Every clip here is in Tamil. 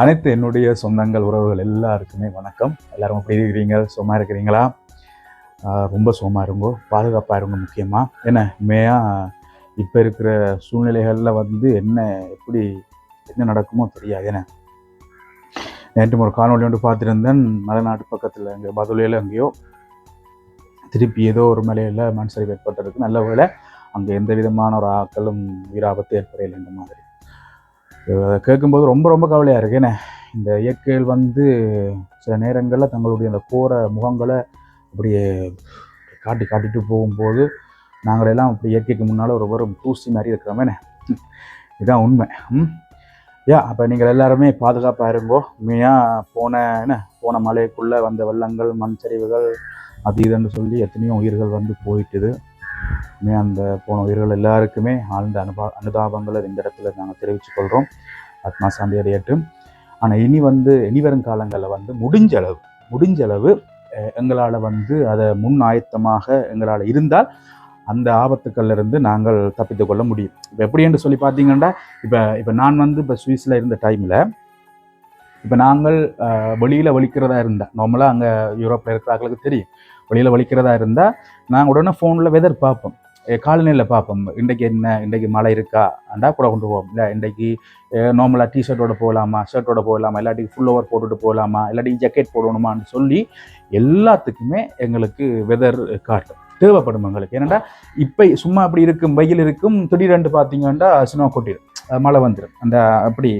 அனைத்து என்னுடைய சொந்தங்கள் உறவுகள் எல்லாருக்குமே வணக்கம். எல்லாரும் எப்படி இருக்கிறீங்க? சும்மா இருக்கிறீங்களா? ரொம்ப சும்மா இருங்கோ. பாதுகாப்பாக இருங்க முக்கியமாக ஏன்னா உண்மையாக இப்போ இருக்கிற சூழ்நிலைகளில் வந்து என்ன எப்படி என்ன நடக்குமோ தெரியாது. ஏன்னா நேற்று ஒரு காணொலி ஒன்று பார்த்துருந்தேன். மலைநாட்டு பக்கத்தில் எங்கள் பதுளையில் எங்கேயோ திருப்பி ஏதோ ஒரு மலையில் மண் சரிவு ஏற்பட்டிருக்கு. நல்ல வேலை அங்கே எந்த விதமான ஒரு ஆக்களும் உயிராபத்து ஏற்படையில் இந்த மாதிரி. அதை கேட்கும்போது ரொம்ப ரொம்ப கவலையாக இருக்கு. என்ன? இந்த இயற்கைகள் வந்து சில நேரங்களில் தங்களுடைய அந்த கோர முகங்களை அப்படியே காட்டி காட்டிட்டு போகும்போது நாங்களெல்லாம் அப்படி இயற்கைக்கு முன்னால் ஒரு வெறும் தூசி மாதிரி இருக்கிறோமே இதுதான் உண்மை. ம்? யா அப்போ நீங்கள் எல்லாருமே பாதுகாப்பாக இருங்கோ. உண்மையாக போன என்ன? போன மலைக்குள்ளே வந்த வெள்ளங்கள் மண் சரிவுகள் அது இதுன்னு சொல்லி எத்தனையோ உயிர்கள் வந்து போயிட்டுது. மே அந்த போன உயிர்கள் எல்லாருக்குமே ஆழ்ந்த அனுபா அனுதாபங்களை இந்த இடத்துல நாங்கள் தெரிவித்து கொள்கிறோம் ஆத்மா சாந்தி அடையட்டும். ஆனால் இனி வந்து இனி வரும் காலங்களில் வந்து முடிஞ்ச அளவு முடிஞ்ச அளவு எங்களால் வந்து அதை முன் ஆயத்தமாக எங்களால் இருந்தால் அந்த ஆபத்துக்கள்ல இருந்து நாங்கள் தப்பித்து கொள்ள முடியும். இப்போ எப்படி என்று சொல்லி பார்த்தீங்கன்னா இப்போ இப்போ நான் வந்து இப்போ சுவிஸில் இருந்த டைமில் இப்போ நாங்கள் வெளியில் வலிக்கிறதா இருந்தால் நார்மலாக அங்கே யூரோப்பில் இருக்கிறாங்களுக்கு தெரியும். வெளியில் வலிக்கிறதா இருந்தால் நாங்கள் உடனே ஃபோனில் வெதர் பார்ப்போம். காலநிலையில் பார்ப்போம். இன்றைக்கு என்ன இன்றைக்கு மழை இருக்கா? அண்டா கூட கொண்டு போவோம். இல்லை இன்றைக்கு நார்மலாக டிஷர்ட்டோட போகலாமா ஷர்ட்டோட போகலாமா இல்லாட்டி ஃபுல் ஓவர் போட்டுட்டு போகலாமா இல்லாட்டி ஜக்கெட் போடணுமான்னு சொல்லி எல்லாத்துக்குமே எங்களுக்கு வெதர் காட்டும். தேவைப்படும் எங்களுக்கு. ஏன்னாடா இப்போ சும்மா அப்படி இருக்கும் வெயில் இருக்கும் திடீரென்று பார்த்தீங்கன்னா ஸ்னோ கொட்டிடும். மழை வந்துடும் அந்த அப்படி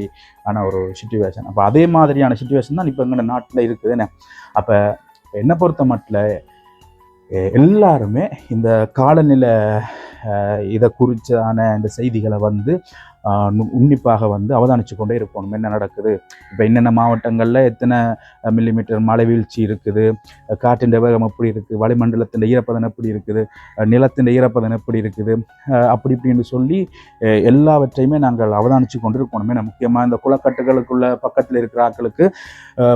ஆன ஒரு சுச்சுவேஷன் அப்போ அதே மாதிரியான சுச்சுவேஷன் தான் இப்போ எங்கள் நாட்டில் இருக்குது என்ன? அப்போ என்னை பொறுத்த மட்டில் எல்லாருமே இந்த காலநிலை இதை குறித்தான இந்த செய்திகளை வந்து உன்னிப்பாக வந்து அவதானிச்சு கொண்டே இருக்கணும். என்ன நடக்குது? இப்போ என்னென்ன மாவட்டங்களில் எத்தனை மில்லிமீட்டர் மழை வீழ்ச்சி இருக்குது? காற்றின் வேகம் எப்படி இருக்குது? வளிமண்டலத்தின் ஈரப்பதம் எப்படி இருக்குது? நிலத்தின் ஈரப்பதம் எப்படி இருக்குது? அப்படி இப்படின்னு சொல்லி எல்லாவற்றையுமே நாங்கள் அவதானிச்சு கொண்டு இருக்கணுமே முக்கியமாக இந்த குளக்கட்டுகளுக்குள்ள பக்கத்தில் இருக்கிற ஆட்களுக்கு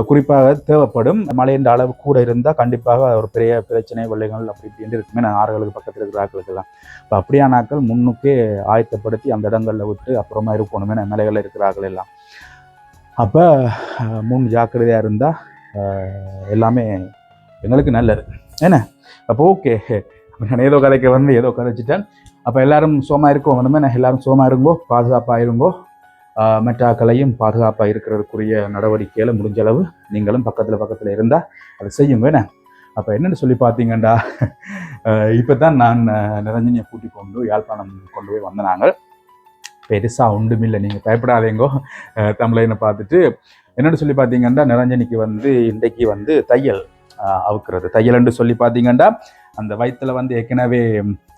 குறிப்பாக தேவைப்படும் மழையின் அளவு கூட இருந்தால் கண்டிப்பாக ஒரு பெரிய பிரச்சனை வெள்ளைகள் அப்படி இப்படின்னு இருக்குமே. நான் ஆறுகளுக்கு பக்கத்தில் இருக்கிற ஆட்களுக்கெல்லாம். இப்போ அப்படியான ஆட்கள் முன்னுக்கே ஆயத்தப்படுத்தி அந்த இடங்களில் விட்டு அப்புறமா இருக்கணுமே எம்எல்ஏகள் இருக்கிறார்கள் எல்லாம். அப்போ முன் ஜாக்கிரதையாக இருந்தால் எல்லாமே எங்களுக்கு நல்லது. என்ன? அப்போ ஓகே. நான் ஏதோ கதைக்கு வந்து ஏதோ கதைச்சிட்டேன். அப்போ எல்லாரும் சோமா இருக்கோம் வந்தமே நான் எல்லாரும் சோமா இருங்கோ பாதுகாப்பாக இருங்கோ. மெட்டாக்களையும் பாதுகாப்பாக இருக்கிறதுக்குரிய நடவடிக்கையில் முடிஞ்ச அளவு நீங்களும் பக்கத்தில் பக்கத்தில் இருந்தால் அதை செய்யுங்க என்ன? அப்போ என்னென்னு சொல்லி பார்த்தீங்கண்டா இப்போ தான் நான் நிரஞ்சனியை கூட்டி கொண்டு யாழ்ப்பாணம் கொண்டு போய் வந்தனாங்க பெருசாக ஒன்றுமில்லை. நீங்கள் பயப்படாதேங்கோ. தமிழைன்னு தமிழனை பார்த்துட்டு என்னென்னு சொல்லி பார்த்தீங்கன்னா நிரஞ்சனிக்கு வந்து இன்றைக்கு வந்து தையல் அவுக்கிறது. தையல்னு சொல்லி பார்த்தீங்கன்னா அந்த வயிற்றில் வந்து ஏற்கனவே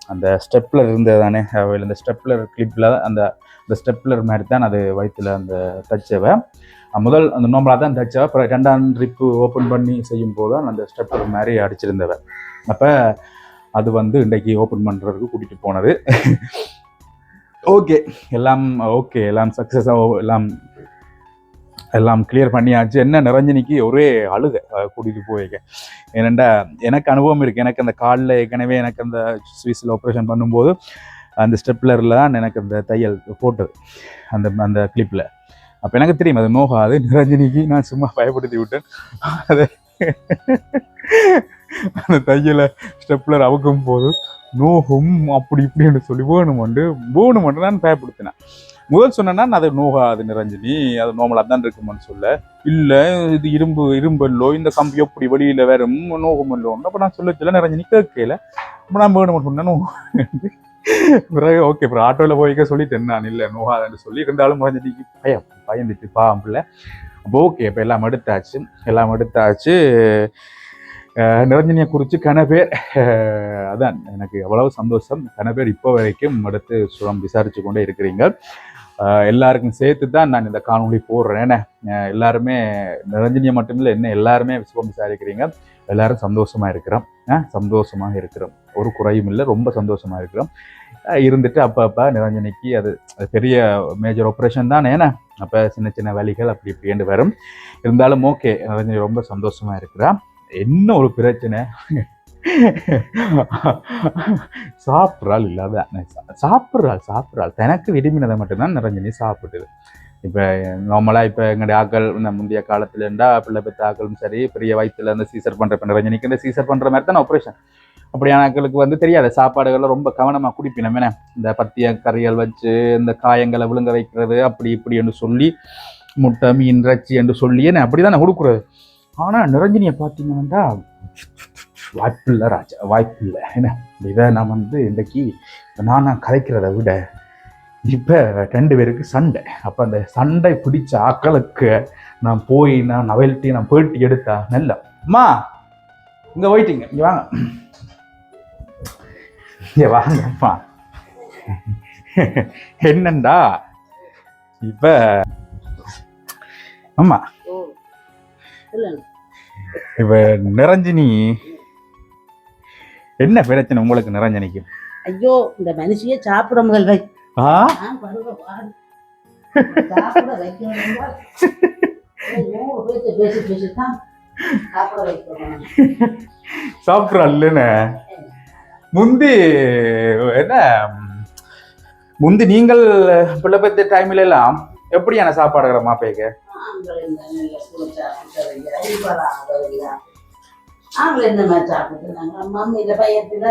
அந்த ஸ்டெப்லர் இருந்தது தானே அஹ், அந்த ஸ்டெப்லர் கிளிப்பில் அந்த அந்த ஸ்டெப்லர் மாதிரி தான் அது வயிற்றில் அந்த தச்சவ. முதல் அந்த நோம்பலாக தான் தைச்சவை. அப்புறம் ரெண்டாம் ட்ரிப்பு ஓப்பன் பண்ணி செய்யும் போது தான் அந்த ஸ்டெப்லர் மாதிரி அடிச்சிருந்தவ. அப்போ அது வந்து இன்றைக்கி ஓப்பன் பண்ணுறதுக்கு கூட்டிகிட்டு போனது. ஓகே எல்லாம் ஓகே எல்லாம் சக்ஸஸாக எல்லாம் எல்லாம் கிளியர் பண்ணியாச்சு. என்ன நிரஞ்சனிக்கு ஒரே அழுக கூட்டிகிட்டு போயிருக்கேன் போயிருக்க. ஏனெண்டா எனக்கு அனுபவம் இருக்குது எனக்கு அந்த காலில் ஏற்கனவே எனக்கு அந்த ஸ்விஸில் ஆப்ரேஷன் பண்ணும்போது அந்த ஸ்டெப்லரில் தான் எனக்கு அந்த தையல் போட்டது. அந்த அந்த கிளிப்பில் அப்போ எனக்கு தெரியும் அது நோகாது நிரஞ்சனிக்கு நான் சும்மா பயப்படுத்தி விட்டேன். அதை அந்த தையலை ஸ்டெப்லர் அவுக்கும் போது நோகும் அப்படி இப்படின்னு சொல்லி வேணுமெண்டு வேணுமெண்டு நான் பயப்படுத்தினேன். முதல் சொன்னேன்னா நான் அது நோகாது அது நோமலாக தான் இருக்குமான்னு சொல்ல. இல்லை இது இரும்பு இரும்பல்லோ இந்த கம்பி எப்படி வெளியில் வரும் நோகமல்லோ அப்போ நான் சொல்ல சொல்ல நிரஞ்சினி கேட்கல. அப்போ நான் வேணுமென்னு சொன்னேன் பிறகு ஓகே அப்புறம் ஆட்டோவில் போய்க்க சொல்லிட்டேன் நான் இல்லை நோகாதுன்னு சொல்லி இருந்தாலும் மறைஞ்சிட்டு பயம் பயந்துட்டு பாவம் அப்போ ஓகே இப்போ எல்லாம் எடுத்தாச்சு எல்லாம் எடுத்தாச்சு. நிரஞ்சனியை குறித்து கன பேர் அதான் எனக்கு எவ்வளவு சந்தோஷம். கனபேர் இப்போ வரைக்கும் எடுத்து சுரம் விசாரித்து கொண்டே இருக்கிறீங்க. எல்லாருக்கும் சேர்த்து தான் நான் இந்த காணொளி போடுறேன். ஏன்னா எல்லாருமே நிரஞ்சனியை மட்டுமில்லை என்ன எல்லாருமே சுகம் விசாரிக்கிறீங்க. எல்லாரும் சந்தோஷமாக இருக்கிறோம். சந்தோஷமாக இருக்கிறோம். ஒரு குறையும் இல்லை ரொம்ப சந்தோஷமாக இருக்கிறோம். இருந்துட்டு அப்பப்போ நிரஞ்சனிக்கு அது பெரிய மேஜர் ஆப்ரேஷன் தான் ஏன்னா அப்போ சின்ன சின்ன வழிகள் அப்படி இப்படின்னு வரும். இருந்தாலும் ஓகே நிரஞ்சனி ரொம்ப சந்தோஷமாக இருக்கிறா. என்ன ஒரு பிரச்சனை? சாப்பிட்றாள் இல்லாத சாப்பிட்றாள் சாப்பிட்றாள். தனக்கு விரும்பினதை மட்டும்தான் நிரஞ்சனி சாப்பிட்டுது. இப்போ நார்மலாக இப்போ எங்களுடைய ஆக்கள் இந்த முந்தைய காலத்தில் இருந்தால் பிள்ளை பெற்ற ஆக்களும் சரி பெரிய வயிற்றுல இருந்து சீசர் பண்ணுற இப்போ ரஜினிக்கு இந்த சீசர் பண்ணுற மாதிரி தான் ஆப்ரேஷன் அப்படியான ஆக்களுக்கு வந்து தெரியாது. சாப்பாடுகளை ரொம்ப கவனமாக குடிப்பினோம். என்ன? இந்த பத்திய கறிகள் வச்சு இந்த காயங்களை விழுங்க வைக்கிறது அப்படி இப்படி என்று சொல்லி முட்டை மீன் இறைச்சி என்று சொல்லி என்ன? அப்படி தானே கொடுக்குறது. ஆனால் நிரஞ்சனியை பார்த்தீங்கன்னா வாய்ப்பில்லை ராஜா வாய்ப்பில்லை. என்ன இதை நான் வந்து இன்றைக்கு நான் நான் கலைக்கிறத விட இப்போ ரெண்டு பேருக்கு சண்டை. அப்போ அந்த சண்டை பிடிச்ச ஆக்களுக்கு நான் போய் நான் நவல்ட்டி நான் போயிட்டு எடுத்தா நல்ல. அம்மா இங்கே போயிட்டீங்க. இங்கே வாங்க. இங்கே வாங்கம்மா என்னண்டா? இப்போ ஆமாம் இப்போ நிரஞ்சனி என்ன பிரச்சனை உங்களுக்கு நிரஞ்சனிக்கு? ஐயோ இந்த மனுஷியே சாப்பிட முதல் வை ஆ நான் பருவ பாடு சாப்பிட வைக்கணும் நூறு பேச்சு பேசி பேசி தான் சாப்பிட வைக்கணும். சாப்பிட்றல்லன்னு முந்தி என்ன? முந்தி நீங்கள் பிள்ளை பெற்ற டைம்ல எல்லாம் எப்படியான சாப்பாடுகிற மாப்பேக்கு ஆண்கள் இந்த மாதிரி சாப்பிட்டு நாங்கள் மம்மி இந்த பையத்தில்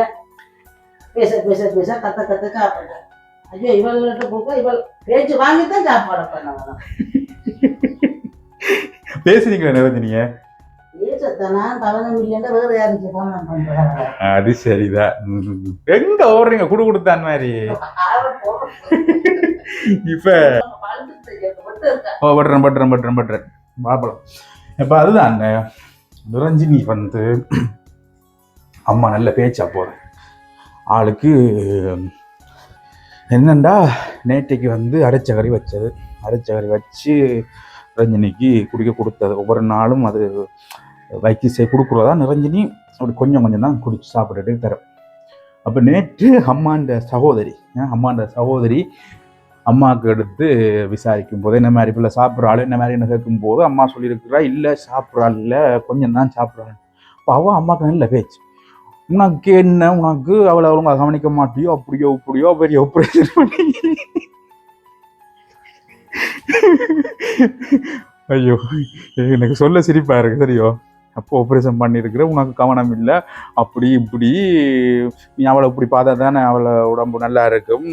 பேச பேச பேச கத்த கத்த சாப்பிட்டேன் ஐயோ இவள்கிட்ட கொடுக்க இவள் பேச்சு வாங்கித்தான் சாப்பாடு பண்ண பேசுறீங்களா நிரஞ்சனிய அது சரிதான். எங்க ஓடுறீங்க? குடு கொடுத்தான் மாதிரி இப்ப ஓ பட்டுறேன் பட்டுறேன் பட்டுறேன் பட்டுறேன். பார்ப்பலாம் இப்போ அதுதான் அந்த நிரஞ்சினி வந்து அம்மா நல்ல பேச்சா போகிறேன் ஆளுக்கு என்னண்டா நேற்றைக்கு வந்து அரைச்ச கறி வச்சது. அரைச்ச கறி வச்சு நிரஞ்சனிக்கு குடிக்க கொடுத்தது. ஒவ்வொரு நாளும் அது வைக்கி சே கொடுக்குறதா நிரஞ்சனி? அப்படி கொஞ்சம் கொஞ்சம் தான் குடிச்சு சாப்பிட்டுட்டு தரும் அப்போ நேற்று அம்மாண்ட சகோதரி அம்மாண்ட சகோதரி அம்மாவுக்கு எடுத்து விசாரிக்கும் போது என்ன மாதிரி இப்போ சாப்பிட்ற ஆள் என்ன மாதிரி? என்ன கேட்கும் போது அம்மா சொல்லியிருக்கிறா இல்லை சாப்பிட்றாள் இல்லை கொஞ்சம் தான் சாப்பிட்றாள் இப்போ அவள் அம்மாவுக்கு நல்ல பேச்சு. உனக்கு என்ன? உனக்கு அவளை ஒழுங்கா கவனிக்க மாட்டியோ அப்படியோ இப்படியோ பெரிய ஆப்ரேஷன் பண்ணி ஐயோ எனக்கு சொல்ல சிரிப்பா இருக்கு சரியோ அப்போ ஆப்ரேஷன் பண்ணியிருக்கிற உனக்கு கவனம் இல்லை. அப்படி இப்படி நீ அவளை இப்படி பார்த்தா தானே அவளை உடம்பு நல்லா இருக்கும்.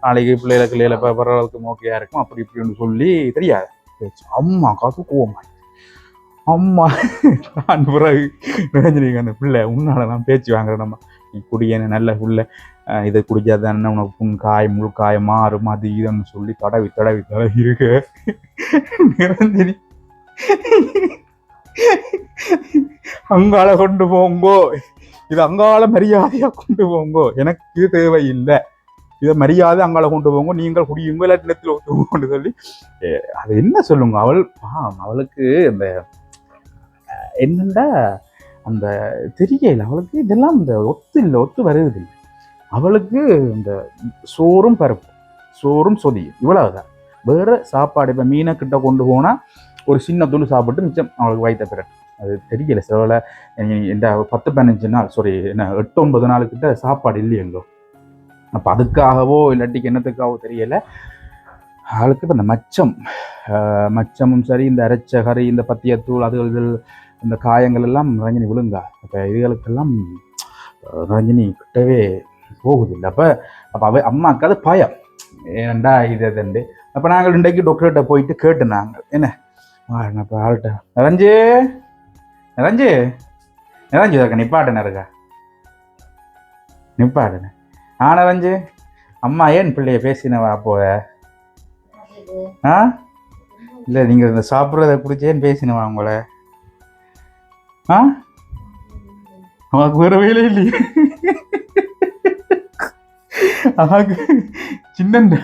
நாளைக்கு பிள்ளைகளை கிள்ளையில பரவாயில்லைக்கு மோக்கையா இருக்கும். அப்படி இப்படின்னு சொல்லி தெரியாது. பேச்சு. அம்மா காசு கோவமா அம்மா நான் பிறகு நினைஞ்சிருக்க அந்த பிள்ளை உன்னால தான் பேச்சு வாங்குறேன் நம்ம. நீ குடியன நல்ல பிள்ளை. அஹ் இதை குடிச்சாதானே உனக்கு புண் காய் முழு காய் மாறும் அது இதுன்னு சொல்லி தடவி தடவி தடவி இருக்கு. நிரஞ்சனி. அங்கால கொண்டு போங்கோ. இது அங்கால மரியாதையா கொண்டு போங்கோ. எனக்கு இது தேவையில்லை. இதை மரியாதை அங்கால கொண்டு போங்க. நீங்கள் குடியுங்க இல்லாட்டி நிலத்தில் ஒத்துவோம்னு சொல்லி. அது என்ன சொல்லுங்க? அவள் அவளுக்கு அந்த என்னண்டா? அந்த தெரியல. அவளுக்கு இதெல்லாம் இந்த ஒத்து இல்லை ஒத்து வருது அவளுக்கு இந்த சோறும் பருப்பு சோறும் சொதியும். இவ்வளவுதான். வேற சாப்பாடு இப்போ மீனை கிட்ட கொண்டு போனால் ஒரு சின்ன துண்டு சாப்பிட்டு மிச்சம் அவளுக்கு வயிற்ற பிறகு. அது தெரியல சில இந்த பத்து பதினஞ்சு நாள் சாரி என்ன எட்டு ஒன்பது நாள் கிட்ட சாப்பாடு இல்லையெங்கோ. அப்போ அதுக்காகவோ இல்லாட்டிக்கு என்னத்துக்காகவோ தெரியல. அவளுக்கு இப்போ இந்த மச்சம் மச்சமும் சரி இந்த அரைச்ச கறி இந்த பத்தியத்தூள் அதுகள் இதுகள் இந்த காயங்கள் எல்லாம் ரஞ்சினி விழுங்கா அப்போ இதுகளுக்கெல்லாம் ரஞ்சினி கிட்டவே போகுதில்லை. அப்போ அப்போ அவ அம்மாவுக்கு அது பயம். ஏன்டா இது இதுண்டு அப்போ நாங்கள் இன்றைக்கு டாக்டர்கிட்ட போயிட்டு கேட்டு நாங்கள் என்ன? அப்போ ஆள்கிட்ட நிறஞ்சு நிறஞ்சு நிறஞ்சு இருக்க நிப்பாட்டுன இருக்கா? நிப்பாட்டுன. ஆ நிறஞ்சு அம்மா ஏன் பிள்ளைய பேசினவா அப்போ? ஆ? இல்லை நீங்கள் இந்த சாப்பிட்றத குடிச்சேன்னு பேசினவா உங்களை? ஆ? அவனுக்கு வேற வேலை இல்லையே. அவனுக்கு சின்னண்ட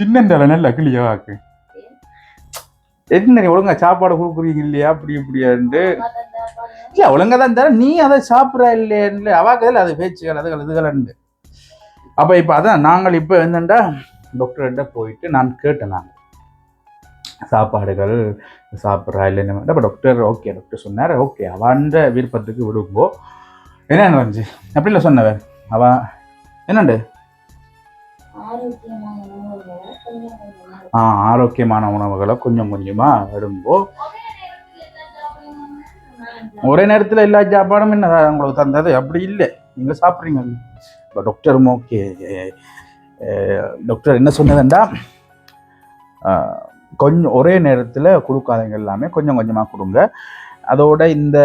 சின்னண்டால நல்ல கிளியவாக்கு என்ன நீ ஒழுங்கா சாப்பாடு கொடுக்குறீங்க இல்லையா? அப்படி இப்படியாண்டு இல்ல ஒழுங்கா தான் தர நீ அதை சாப்பிட்ற இல்லையா அவாக்கதில் அது பேச்சுகள் அதுகள் இதுகளண்டு அப்ப இப்ப அதான் நாங்கள் இப்ப என்னண்டா டாக்டர்கிட்ட போயிட்டு நான் கேட்டேன் நான் சாப்பாடுகள் சாப்பிட்றா இல்லைன்னு அப்போ டாக்டர் ஓகே டாக்டர் சொன்னார் ஓகே அவன்ற விருப்பத்துக்கு விடுங்கோ. என்ன வந்துச்சு அப்படி இல்லை சொன்னவன் அவ என்னண்டு? ஆரோக்கியமான உணவுகளை கொஞ்சம் கொஞ்சமாக எடுங்கோ ஒரே நேரத்தில் எல்லா சாப்பாடும் என்ன உங்களுக்கு தந்தது? அப்படி இல்லை. நீங்கள் சாப்பிட்றீங்க. இப்போ டாக்டரும் ஓகே டாக்டர் என்ன சொன்னதுண்டா? கொஞ்சம் ஒரே நேரத்தில் கொடுக்காதீங்க எல்லாமே கொஞ்சம் கொஞ்சமாக கொடுங்க. அதோட இந்த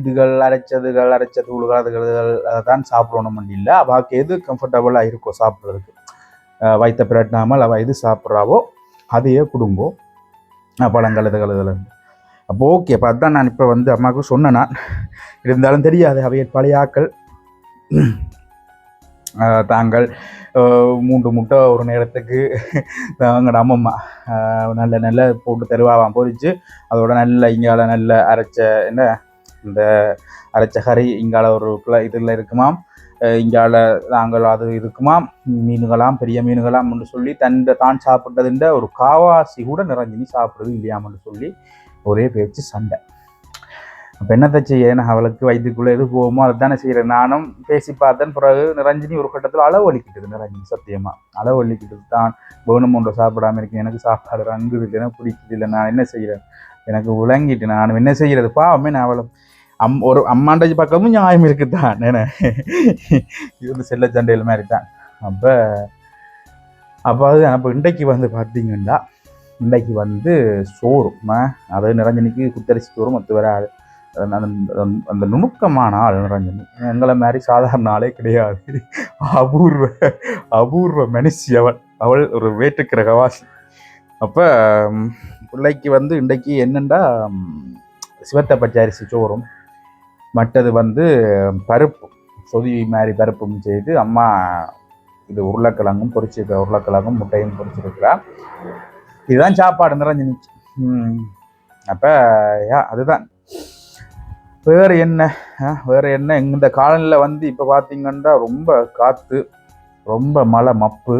இதுகள் அரைச்சதுகள் அரைச்ச தூள்கள் அதுகள் அதை தான் சாப்பிடணும்னு இல்லை. அவாக்கு எது கம்ஃபர்டபுளாக இருக்கோ சாப்பிட்றதுக்கு. வயிற்ற பிரட்டினாமல் அவள் எது சாப்பிட்றாவோ அதையே குடும்பம் அஹ், பழங்கள் இதுகள் அப்போ ஓகே அப்போ அதுதான் நான் இப்போ வந்து அம்மாவுக்கு சொன்னேன் நான் இருந்தாலும் தெரியாது அவைய பழைய ஆக்கள் தாங்கள் மூன்று முட்டை ஒரு நேரத்துக்கு தாங்கட அம்மம்மா. நல்ல நல்ல போட்டு தருவாவாம் பொறிச்சு. அதோட நல்ல இங்கால நல்ல அரைச்ச என்ன? இந்த அரைச்ச கறி இங்கால ஒரு இதில் இருக்குமாம். இங்கால நாங்கள் அது இருக்குமா? மீன்களாம் பெரிய மீனுகளாம்னு சொல்லி தன் தான் சாப்பிட்டதுன்ற ஒரு காவாசி கூட நிறைஞ்சினி சாப்பிட்றது இல்லையாமன்னு சொல்லி ஒரே பேச்சு சண்டை. அப்போ என்னத்தை செய்ய ஏன்னா அவளுக்கு வயிற்றுக்குள்ளே எது போகுமோ அதை தானே செய்கிறேன் நானும் பேசி பார்த்தேன் பிறகு நிரஞ்சினி ஒரு கட்டத்தில் அளவு வலிக்கிட்டது நிரஞ்சினி சத்தியமாக அளவு தான். வேணும் ஒன்று சாப்பிடாம இருக்கேன் எனக்கு சாப்பாடு ரங்கு இல்லை எனக்கு பிடிக்குது இல்லை நான் என்ன செய்கிறேன் எனக்கு விளங்கிட்டு நான் என்ன செய்கிறது பாவமே நான் அவளை அம் ஒரு அம்மாண்ட பக்கமும் நியாயம் இருக்குதான். என்ன. இது வந்து செல்ல சண்டையில் மாதிரி தான் அப்போ அப்போ அது அப்போ இன்றைக்கு வந்து பார்த்தீங்கன்னா இன்றைக்கு வந்து சோறு. அதாவது நிரஞ்சனிக்கு குத்தரிசி சோறு மற்ற வராது. அந்த அந்த- நுணுக்கமான ஆள் நிரஞ்சனி எங்களை மாதிரி சாதாரண ஆளே கிடையாது. அபூர்வ அபூர்வ மனுஷி அவள் அவள் ஒரு வேற்றுக்கிரகவாசி அப்போ பிள்ளைக்கு வந்து இன்றைக்கு என்னென்னா சிவத்தை பச்சரிசி சோறும் மற்றது வந்து பருப்பு சொதி மாதிரி பருப்பும் செய்து அம்மா இது உருளைக்கிழங்கும் பொரிச்சிருக்க உருளைக்கிழங்கும் முட்டையும் பொரிச்சிருக்கிறா இதுதான் சாப்பாடு நிறைஞ்சினிச்சு அப்போ யா அதுதான். வேறு என்ன? வேறு என்ன? இந்த காலநிலை வந்து இப்போ பார்த்தீங்கன்னா ரொம்ப காற்று ரொம்ப மழை மப்பு.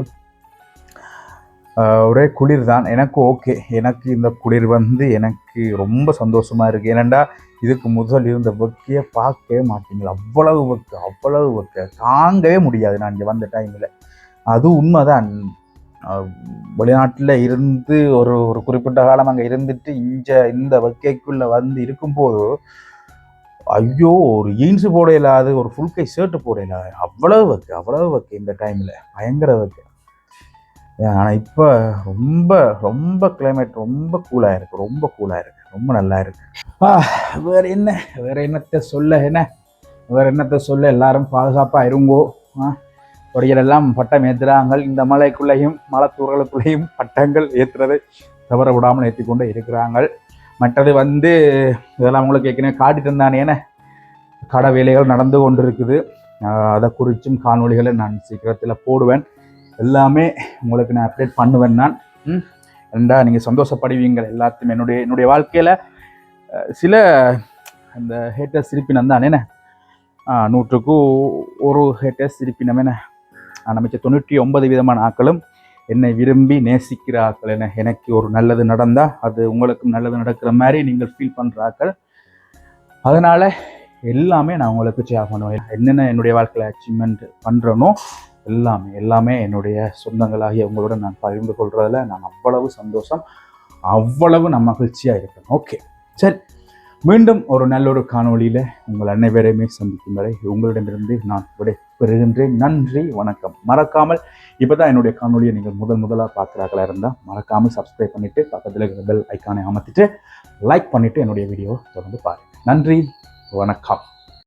ஒரே குளிர் தான். எனக்கு ஓகே. எனக்கு இந்த குளிர் வந்து எனக்கு ரொம்ப சந்தோஷமாக இருக்குது ஏனெண்டா இதுக்கு முதல் இருந்த வெக்கையை பார்க்கவே மாட்டீங்களா? அவ்வளவு வெக்கு அவ்வளவு வெக்க. தாங்கவே முடியாது நான் இங்கே வந்த டைமில் அது உண்மைதான். வெளிநாட்டில் இருந்து ஒரு ஒரு குறிப்பிட்ட காலம் அங்கே இருந்துட்டு இஞ்ச இந்த வெக்கைக்குள்ளே வந்து இருக்கும்போது ஐயோ ஒரு ஜீன்ஸு போட இல்லாது ஒரு ஃபுல் கை ஷர்ட்டு போட இல்லாது அவ்வளவு வக்கு அவ்வளவு வக்கு இந்த டைமில் பயங்கர வக்கு. ஆனால் இப்போ ரொம்ப ரொம்ப கிளைமேட் ரொம்ப கூலாக இருக்குது ரொம்ப கூலாக இருக்குது ரொம்ப நல்லா இருக்கு. வேற என்ன வேற என்னத்தை சொல்ல என்ன? வேற என்னத்தை சொல்ல எல்லாரும் பாதுகாப்பாக இருங்கோ ஆ பட்டம் ஏற்றுறாங்கள் இந்த மலைக்குள்ளேயும் மலைத்தூர்களுக்குள்ளேயும் பட்டங்கள் ஏற்றுறதை தவற விடாமல் ஏற்றி கொண்டு இருக்கிறாங்க மற்றது வந்து இதெல்லாம் உங்களுக்கு ஏற்கனவே காட்டிட்டு இருந்தானே என்ன? கடை வேலைகள் நடந்து கொண்டு இருக்குது அதை குறித்தும் காணொளிகளை நான் சீக்கிரத்தில் போடுவேன். எல்லாமே உங்களுக்கு நான் அப்டேட் பண்ணுவேன் நான். ரெண்டா நீங்கள் சந்தோஷப்படுவீங்க எல்லாத்தையும். என்னுடைய என்னுடைய வாழ்க்கையில் சில அந்த ஹேட்டர்ஸ் இருப்பினம் தான். என்ன? நூற்றுக்கு ஒரு ஹேட்டர்ஸ் இருப்பினம். என்ன? நமக்கு தொண்ணூற்றி ஒன்பது விதமான ஆக்களும் என்னை விரும்பி நேசிக்கிற ஆக்கள் என்ன? எனக்கு ஒரு நல்லது நடந்தால் அது உங்களுக்கும் நல்லது நடக்கிற மாதிரி நீங்கள் ஃபீல் பண்ணுற ஆக்கள். அதனால் எல்லாமே நான் உங்களுக்கு ஷேர் பண்ணுவேன். என்னென்ன என்னுடைய வாழ்க்கையில் அச்சீவ்மெண்ட் பண்ணுறனோ எல்லாமே எல்லாமே என்னுடைய சொந்தங்களாகிய உங்களோட நான் பகிர்ந்து கொள்றதுல நான் அவ்வளவு சந்தோஷம் அவ்வளவு நான் மகிழ்ச்சியாக இருப்பேன் ஓகே சரி. மீண்டும் ஒரு நல்ல ஒரு காணொளியில் உங்கள் அனைவரையுமே சந்திக்கும் வரை உங்களிடமிருந்து நான் விடை பெறுகின்றேன் நன்றி வணக்கம். மறக்காமல் இப்போ தான் என்னுடைய காணொலியை நீங்கள் முதல் முதலாக பார்க்குறாங்களா இருந்தால் மறக்காமல் சப்ஸ்கிரைப் பண்ணிவிட்டு பக்கத்தில் இருக்கிற பெல் ஐக்கானை அமர்த்திட்டு லைக் பண்ணிவிட்டு என்னுடைய வீடியோ தொடர்ந்து பாருங்கள் நன்றி வணக்கம்.